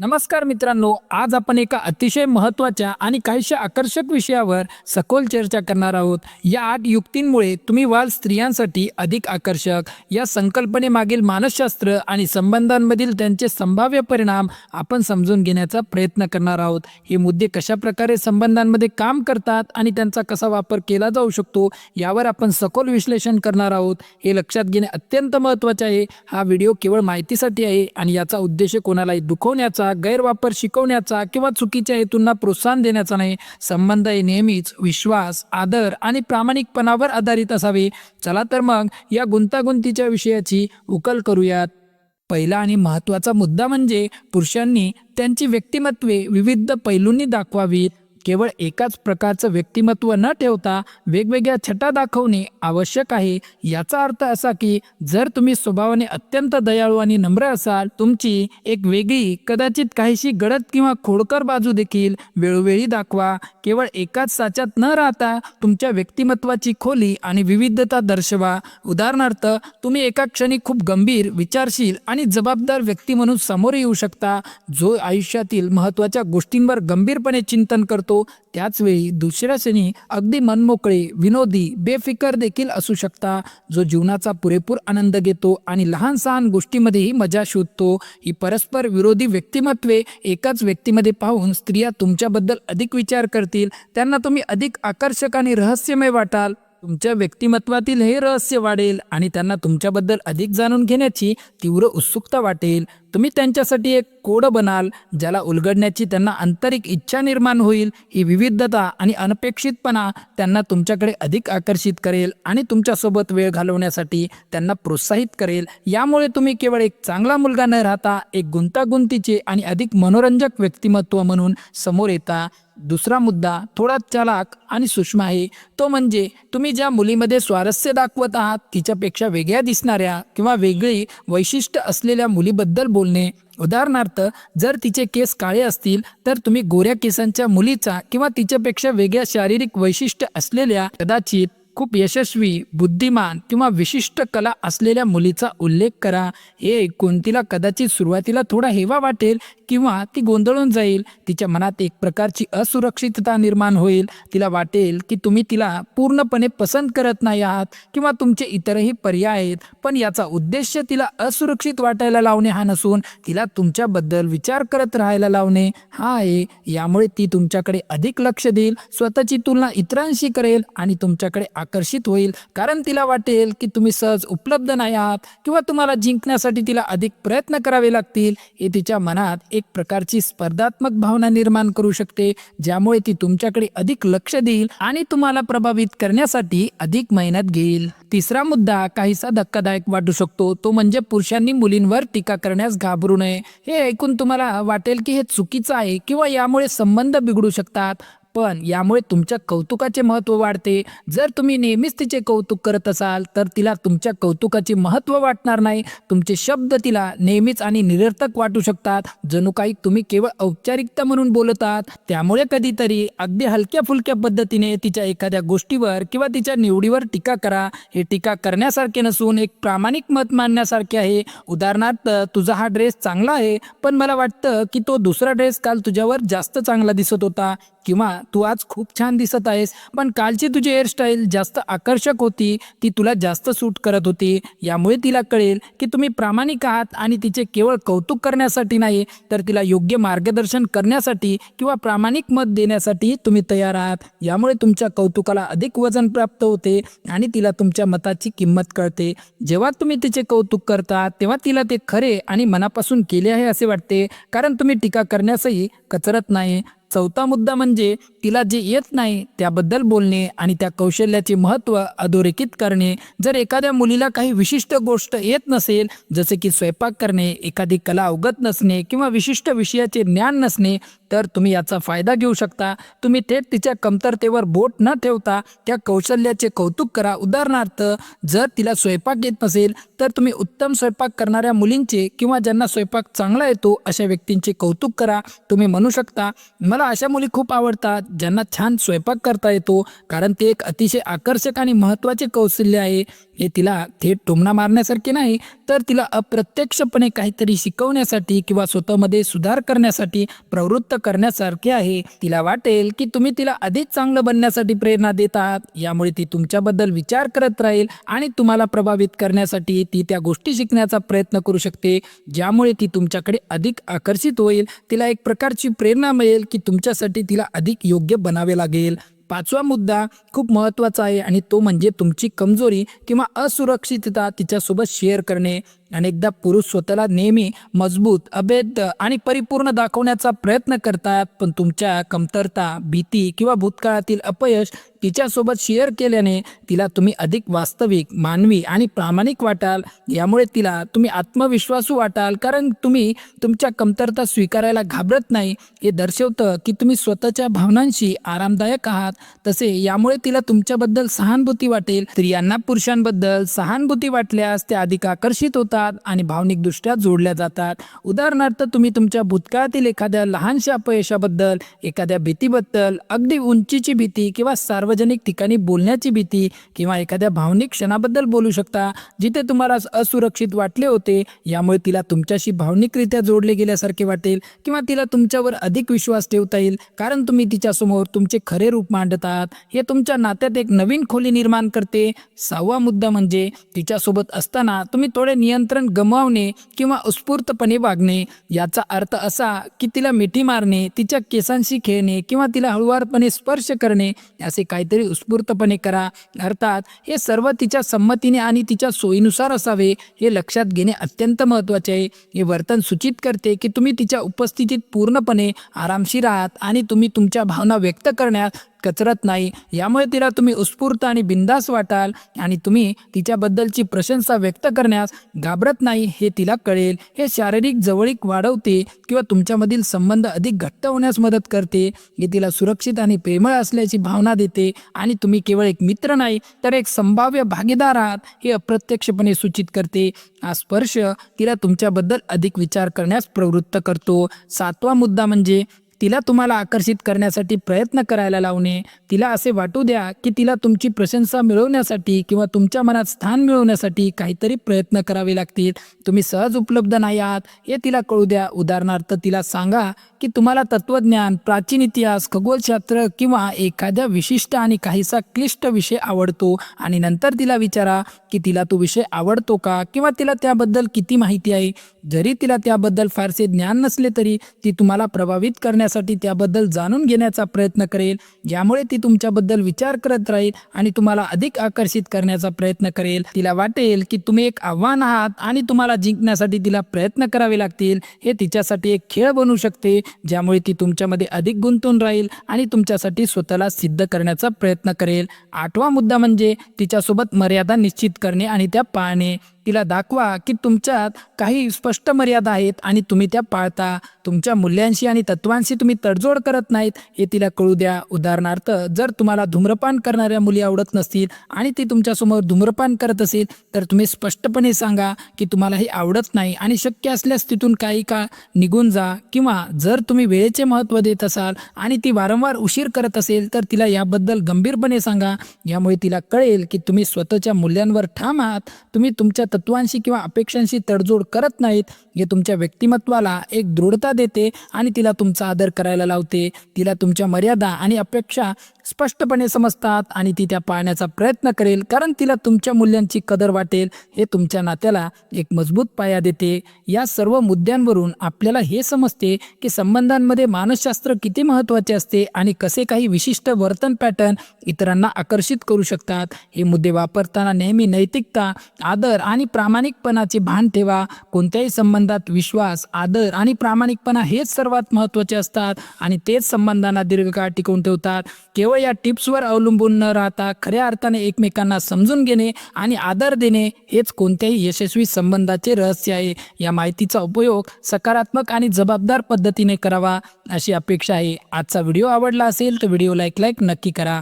नमस्कार मित्रांनो आज आपण एका अतिशय महत्त्वाच्या आणि काहीशा आकर्षक विषयावर सखोल चर्चा करणार आहोत. या आठ युक्तींमुळे तुम्ही व्हाल स्त्रियांसाठी अधिक आकर्षक. या संकल्पनेमागील मानसशास्त्र आणि संबंधांमधील त्यांचे संभाव्य परिणाम आपण समजून घेण्याचा प्रयत्न करणार आहोत. हे मुद्दे कशा प्रकारे संबंधांमध्ये काम करतात आणि त्यांचा कसा वापर केला जाऊ शकतो यावर आपण सखोल विश्लेषण करणार आहोत. हे लक्षात घेणे अत्यंत महत्त्वाचे आहे. हा व्हिडिओ केवळ माहितीसाठी आहे आणि याचा उद्देश कोणालाही दुखवण्याचा गैरवापर शिकवण्याचा किंवा चुकीच्या हेतूंना प्रोत्साहन देण्याचा नाही. संबंध हे नेहमीच विश्वास आदर आणि प्रामाणिकपणावर आधारित असावे. चला तर मग या गुंतागुंतीच्या विषयाची उकल करूयात. पहिला आणि महत्त्वाचा मुद्दा म्हणजे पुरुषांनी त्यांची व्यक्तिमत्वे विविध पैलूंनी दाखवावीत. केवळ एकाच प्रकारचं व्यक्तिमत्व न ठेवता वेगवेगळ्या छटा दाखवणे आवश्यक आहे. याचा अर्थ असा की जर तुम्ही स्वभावाने अत्यंत दयाळू आणि नम्र असाल तुमची एक वेगळी कदाचित काहीशी गडद किंवा खोडकर बाजू देखील वेळोवेळी दाखवा. केवळ एकाच साच्यात न राहता तुमच्या व्यक्तिमत्वाची खोली आणि विविधता दर्शवा. उदाहरणार्थ तुम्ही एका क्षणी खूप गंभीर विचारशील आणि जबाबदार व्यक्ती म्हणून समोर येऊ शकता जो आयुष्यातील महत्त्वाच्या गोष्टींवर गंभीरपणे चिंतन करतो त्याच वेळी दुसऱ्या सणी अगदी मनमोकळे विनोदी बेफिकर देखील असू शकता. जो जीवनाचा पुरेपूर आनंद घेतो आणि लहान सहान गोष्टीमध्येही मजा शोधतो ही परस्पर विरोधी व्यक्तिमत्वे एकाच व्यक्तीमध्ये पाहून स्त्रिया तुमच्याबद्दल अधिक विचार करतील. त्यांना तुम्ही अधिक आकर्षक आणि रहस्यमय वाटाल. तुमच्या व्यक्तिमत्वातील हे रहस्य वाढेल आणि त्यांना तुमच्याबद्दल अधिक जाणून घेण्याची तीव्र उत्सुकता वाटेल. तुम्ही त्यांच्यासाठी एक कोड बनाल ज्याला उलगडण्याची त्यांना आंतरिक इच्छा निर्माण होईल. ही विविधता आणि अनपेक्षितपणा त्यांना तुमच्याकडे अधिक आकर्षित करेल आणि तुमच्यासोबत वेळ घालवण्यासाठी त्यांना प्रोत्साहित करेल. यामुळे तुम्ही केवळ एक चांगला मुलगा न राहता एक गुंतागुंतीचे आणि अधिक मनोरंजक व्यक्तिमत्व म्हणून समोर येता. दुसरा मुद्दा थोडा चालाक आणि सूक्ष्म आहे. तो म्हणजे तुम्ही ज्या मुलीमध्ये स्वारस्य दाखवत आहात तिच्यापेक्षा वेगळ्या दिसणाऱ्या किंवा वेगळी वैशिष्ट्य असलेल्या मुलीबद्दल बोलणे. उदाहरणार्थ जर तिचे केस काळे असतील तर तुम्ही गोऱ्या केसांच्या मुलीचा किंवा तिच्यापेक्षा वेगळ्या शारीरिक वैशिष्ट्य असलेल्या कदाचित खूप यशस्वी बुद्धिमान किंवा विशिष्ट कला असलेल्या मुलीचा उल्लेख करा. हे ऐकून तिला कदाचित सुरुवातीला थोडा हेवा वाटेल किंवा ती गोंधळून जाईल. तिच्या मनात एक प्रकारची असुरक्षितता निर्माण होईल. तिला वाटेल की तुम्ही तिला पूर्णपणे पसंत करत नाही आहात किंवा तुमचे इतरही पर्याय आहेत पण याचा उद्देश तिला असुरक्षित वाटायला लावणे हा नसून तिला तुमच्याबद्दल विचार करत राहायला लावणे. हा आहे यामुळे ती तुमच्याकडे अधिक लक्ष देईल स्वतःची तुलना इतरांशी करेल आणि तुमच्याकडे आकर्षित होईल. कारण तिला वाटेल की तुम्ही सहज उपलब्ध नाही आहात किंवा तुम्हाला जिंकण्यासाठी तिला अधिक प्रयत्न करावे लागतील. हे तिच्या मनात एक प्रकारची स्पर्धात्मक भावना निर्माण करू शकते ज्यामुळे ती तुमच्याकडे अधिक लक्ष देईल आणि तुम्हाला प्रभावित करण्यासाठी अधिक मेहनत घेईल. तिसरा मुद्दा काहीसा धक्कादायक वाटू शकतो. तो म्हणजे पुरुषांनी मुलींवर टीका करण्यास घाबरू नये. हे ऐकून तुम्हाला वाटेल की हे चुकीचं आहे किंवा यामुळे संबंध बिघडू शकतात. पण यामुळे तुमच्या कौतुकाचे महत्त्व वाढते. जर तुम्ही नेहमीच तिचे कौतुक करत असाल तर तिला तुमच्या कौतुकाचे महत्त्व वाटणार नाही. तुमचे शब्द तिला नेहमीच आणि निरर्थक वाटू शकतात. जणू काही तुम्ही केवळ औपचारिकता म्हणून बोलत आहात त्यामुळे कधीतरी अगदी हलक्या फुलक्या पद्धतीने तिच्या एखाद्या गोष्टीवर किंवा तिच्या निवडीवर टीका करा. हे टीका करण्यासारखे नसून एक प्रामाणिक मत मांडण्यासारखे आहे. उदाहरणार्थ तुझा हा ड्रेस चांगला आहे पण मला वाटतं की तो दुसरा ड्रेस काल तुझ्यावर जास्त चांगला दिसत होता किंवा तू आज खूप छान दिसत आहेस पण कालची तुझी हेअरस्टाईल जास्त आकर्षक होती ती तुला जास्त सूट करत होती. यामुळे तिला कळेल की तुम्ही प्रामाणिक आहात आणि तिचे केवळ कौतुक करण्यासाठी नाही तर तिला योग्य मार्गदर्शन करण्यासाठी किंवा प्रामाणिक मत देण्यासाठी तुम्ही तयार आहात. यामुळे तुमच्या कौतुकाला अधिक वजन प्राप्त होते आणि तिला तुमच्या मताची किंमत कळते. जेव्हा तुम्ही तिचे कौतुक करता तेव्हा तिला ते खरे आणि मनापासून केले आहे असे वाटते कारण तुम्ही टीका करण्यासही कचरत नाही. चौथा मुद्दा म्हणजे तिला जे येत नाही त्याबद्दल बोलणे आणि त्या कौशल्याचे महत्त्व अधोरेखित करणे. जर एखाद्या मुलीला काही विशिष्ट गोष्ट येत नसेल जसे की स्वयंपाक करणे एखादी कला अवगत नसणे किंवा विशिष्ट विषयाचे ज्ञान नसणे तर तुम्ही याचा फायदा घेऊ शकता. तुम्ही थेट तिच्या कमतरतेवर बोट न ठेवता त्या कौशल्याचे कौतुक करा. उदाहरणार्थ जर तिला स्वयंपाक येत नसेल तर तुम्ही उत्तम स्वयंपाक करणाऱ्या मुलींचे किंवा ज्यांना स्वयंपाक चांगला येतो अशा व्यक्तींचे कौतुक करा. तुम्ही म्हणू शकता मला अशा मुली खूप आवडतात ज्यांना छान स्वयंपाक करता येतो कारण ते एक अतिशय आकर्षक आणि महत्त्वाचे कौशल्य आहे. हे तिला थेट टोमणा मारण्यासारखे नाही तर तिला अप्रत्यक्षपणे काहीतरी शिकवण्यासाठी किंवा स्वतःमध्ये सुधार करण्यासाठी प्रवृत्त करण्यासारखे आहे. तिला वाटेल की तुम्ही तिला अधिक चांगलं बनण्यासाठी प्रेरणा देत आहात यामुळे ती तुमच्याबद्दल विचार करत राहील आणि तुम्हाला प्रभावित करण्यासाठी ती त्या गोष्टी शिकण्याचा प्रयत्न करू शकते ज्यामुळे ती तुमच्याकडे अधिक आकर्षित होईल. तिला एक प्रकारची प्रेरणा मिळेल की तुमच्यासाठी तिला अधिक योग्य बनावे लागेल. पाचवा मुद्दा खूप महत्त्वाचा आहे आणि तो म्हणजे तुमची कमजोरी किंवा असुरक्षितता तिच्यासोबत शेअर करणे. अनेकदा पुरुष स्वतःला नेहमी मजबूत अभेद आणि परिपूर्ण दाखवण्याचा प्रयत्न करतात पण तुमच्या कमतरता भीती किंवा भूतकाळातील अपयश तिच्यासोबत शेअर केल्याने तिला तुम्ही अधिक वास्तविक मानवी आणि प्रामाणिक वाटाल. यामुळे तिला तुम्ही आत्मविश्वासू वाटाल कारण तुम्ही तुमच्या कमतरता स्वीकारायला घाबरत नाही. हे दर्शवतं की तुम्ही स्वतःच्या भावनांशी आरामदायक आहात. तसे यामुळे तिला तुमच्याबद्दल सहानुभूती वाटेल. स्त्रियांना पुरुषांबद्दल सहानुभूती वाटल्यास त्या अधिक आकर्षित होतात. आणि भावनिकदृष्ट्या जोडल्या जातात. उदाहरणार्थ तुम्ही तुमच्या भूतकाळातील एखाद्या लहानशा अपयशाबद्दल एखाद्या भीतीबद्दल अगदी उंचीची भीती किंवा सार्वजनिक ठिकाणी बोलण्याची भीती किंवा एखाद्या भावनिक क्षणाबद्दल बोलू शकता जिथे तुम्हाला असुरक्षित वाटले होते यामुळे तिला तुमच्याशी भावनिकरित्या जोडले गेल्यासारखे वाटेल किंवा तिला तुमच्यावर अधिक विश्वास ठेवता येईल कारण तुम्ही तिच्यासमोर तुमचे खरे रूप मांडतात. हे तुमच्या नात्यात एक नवीन खोली निर्माण करते. सहावा मुद्दा म्हणजे तिच्यासोबत असताना तुम्ही थोडे नियंत्रण गमावणे किंवा उत्स्फूर्तपणे वागणे याचा अर्थ असा की तिला मिठी मारणे तिच्या केसांशी खेळणे किंवा तिला हळुवारपणे स्पर्श करणे असे काहीतरी उत्स्फूर्तपणे करा. अर्थात हे सर्व तिच्या संमतीने आणि तिच्या सोयीनुसार असावे हे लक्षात घेणे अत्यंत महत्त्वाचे आहे. हे वर्तन सूचित करते की तुम्ही तिच्या उपस्थितीत पूर्णपणे आरामशीर आहात आणि तुम्ही तुमच्या भावना व्यक्त करण्यात कचरत नाही. यामुळे तिला तुम्ही उत्स्फूर्त आणि बिंदास वाटाल आणि तुम्ही तिच्याबद्दलची प्रशंसा व्यक्त करण्यास घाबरत नाही हे तिला कळेल. हे शारीरिक जवळीक वाढवते किंवा तुमच्यामधील संबंध अधिक घट्ट होण्यास मदत करते. हे तिला सुरक्षित आणि प्रेमळ असल्याची भावना देते आणि तुम्ही केवळ एक मित्र नाही तर एक संभाव्य भागीदार आहात हे अप्रत्यक्षपणे सूचित करते. हा स्पर्श तिला तुमच्याबद्दल अधिक विचार करण्यास प्रवृत्त करतो. सातवा मुद्दा म्हणजे तिला तुम्हाला आकर्षित करण्यासाठी प्रयत्न करायला लावणे तिला असे वाटू द्या की तिला तुमची प्रशंसा मिळवण्यासाठी किंवा तुमच्या मनात स्थान मिळवण्यासाठी काहीतरी प्रयत्न करावे लागतील. तुम्ही सहज उपलब्ध नाही आहात हे तिला कळू द्या. उदाहरणार्थ तिला सांगा की तुम्हाला तत्त्वज्ञान प्राचीन इतिहास खगोलशास्त्र किंवा एखाद्या विशिष्ट आणि काहीसा क्लिष्ट विषय आवडतो आणि नंतर तिला विचारा की तिला तो विषय आवडतो का किंवा तिला त्याबद्दल किती माहिती आहे. जरी तिला त्याबद्दल फारसे ज्ञान नसले तरी ती तुम्हाला प्रभावित करण्यासाठी त्याबद्दल जाणून घेण्याचा प्रयत्न करेल ज्यामुळे ती तुमच्याबद्दल विचार करत राहील आणि तुम्हाला अधिक आकर्षित करण्याचा प्रयत्न करेल. तिला वाटेल की तुम्ही एक आव्हान आहात आणि तुम्हाला जिंकण्यासाठी तिला प्रयत्न करावे लागतील. हे तिच्यासाठी एक खेळ बनू शकते ज्यामुळे ती तुमच्यामध्ये अधिक गुंतून राहील आणि तुमच्यासाठी स्वतःला सिद्ध करण्याचा प्रयत्न करेल. आठवा मुद्दा म्हणजे तिच्यासोबत मर्यादा निश्चित करणे आणि त्या पाळणे. तिला दाखवा की तुमच्यात काही स्पष्ट मर्यादा आहेत आणि तुम्ही त्या पाळता. तुमच्या मूल्यांशी आणि तत्वांशी तुम्ही तडजोड करत नाहीत. हे तिला कळू द्या. उदाहरणार्थ जर तुम्हाला धूम्रपान करणाऱ्या मुली आवडत नसतील आणि ती तुमच्यासमोर धूम्रपान करत असेल तर तुम्ही स्पष्टपणे सांगा की तुम्हाला हे आवडत नाही आणि शक्य असल्यास तिथून काही काळ निघून जा. किंवा जर तुम्ही वेळेचे महत्त्व देत असाल आणि ती वारंवार उशीर करत असेल तर तिला याबद्दल गंभीरपणे सांगा. यामुळे तिला कळेल की तुम्ही स्वतःच्या मूल्यांवर ठाम आहात. तुम्ही तुमच्या तत्वांशी किंवा अपेक्षांशी तडजोड करत नाहीत हे तुमच्या व्यक्तिमत्वाला एक दृढता देते आणि तिला तुमचा आदर करायला लावते. तिला तुमच्या मर्यादा आणि अपेक्षा स्पष्टपणे समजतात आणि ती त्या पाळण्याचा प्रयत्न करेल कारण तिला तुमच्या मूल्यांची कदर वाटेल हे तुमच्या नात्याला एक मजबूत पाया देते. या सर्व मुद्द्यांवरून आपल्याला हे समजते की संबंधांमध्ये मानसशास्त्र किती महत्त्वाचे असते आणि कसे काही विशिष्ट वर्तन पॅटर्न इतरांना आकर्षित करू शकतात. हे मुद्दे वापरताना नेहमी नैतिकता आदर आणि प्रामाणिकपणाचे भान ठेवा. कोणत्याही संबंधात विश्वास आदर आणि प्रामाणिकपणा हेच सर्वात महत्त्वाचे असतात आणि तेच संबंधांना दीर्घकाळ टिकवून ठेवतात. केवळ या टिप्सवर अवलंबून न राहता खऱ्या अर्थाने एकमेकांना समजून घेणे आणि आदर देणे हेच कोणत्याही यशस्वी संबंधाचे रहस्य आहे. या माहितीचा उपयोग सकारात्मक आणि जबाबदार पद्धतीने करावा अशी अपेक्षा आहे. आजचा व्हिडिओ आवडला असेल तर व्हिडिओला एक लाईक नक्की करा.